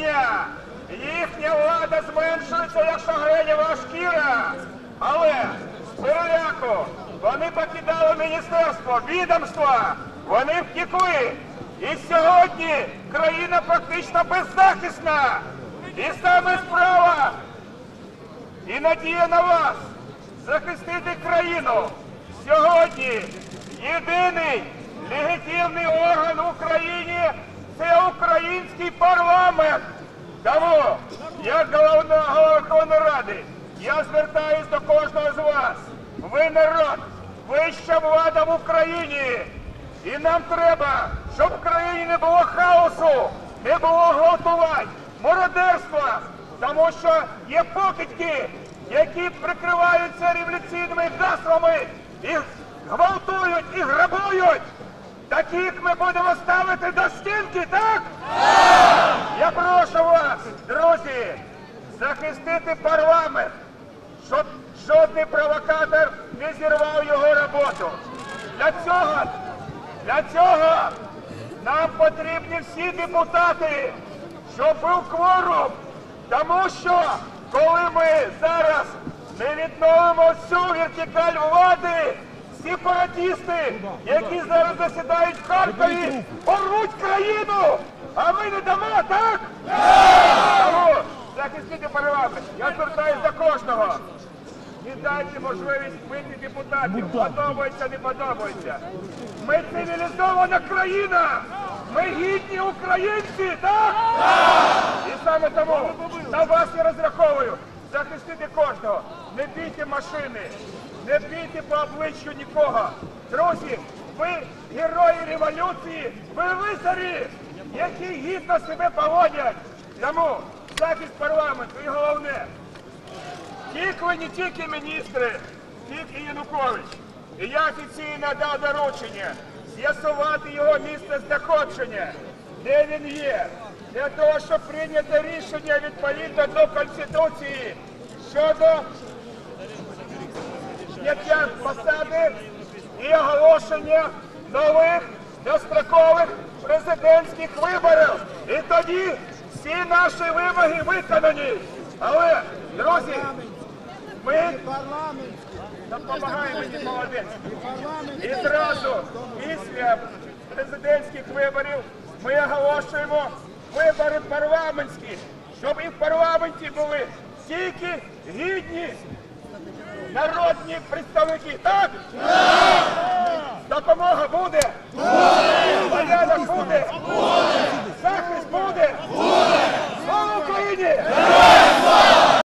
дня їхня влада зменшується, як шагренєва шкіра. Але з переляку вони покидали міністерство, відомства, вони втекли. І сьогодні країна практично беззахисна. І саме справа і надія на вас захистити країну. Сьогодні єдиний легітимний орган це український парламент. Тому, як головна голова Верховної Ради, я звертаюсь до кожного з вас. Ви народ, вища влада в Україні. І нам треба, щоб в країні не було хаосу, не було гвалтувань, мародерства, тому що є покидьки, які прикриваються революційними гаслами і гвалтують і грабують. Таких ми будемо ставити до стінки, так? Я прошу вас, друзі, захистити парламент, щоб жодний провокатор не зірвав його роботу. Для цього, для цього нам потрібні всі депутати, щоб був кворум. Тому що коли ми зараз не відновимо всю вертикаль влади, сепаратісти, які зараз засідають в Харкові, порвуть країну, а ми не дамо, так? Захистити парламент. Я звертаюся до кожного. Не дайте можливість бити депутатів. Подобається, не подобається. Ми цивілізована країна. Ми гідні українці, так? І саме тому на вас я розраховую захистити кожного. Не бійте машини, не бійте по обличчю нікого. Друзі, ви герої революції, ви лицарі, які гідно себе поводять. Тому захист парламенту і головне. Тікли не тільки міністри, тільки Янукович. І я офіційно дав доручення з'ясувати його місце знаходження, де він є, для того, щоб прийняти рішення відповідно до Конституції щодо зняття посади і оголошення нових дострокових президентських виборів. І тоді всі наші вимоги виконані. Але, друзі, ми допомагаємо мені молодець. І зразу після президентських виборів ми оголошуємо вибори парламентські, щоб і в парламенті були тільки гідні народні представники. Так? Допомога буде?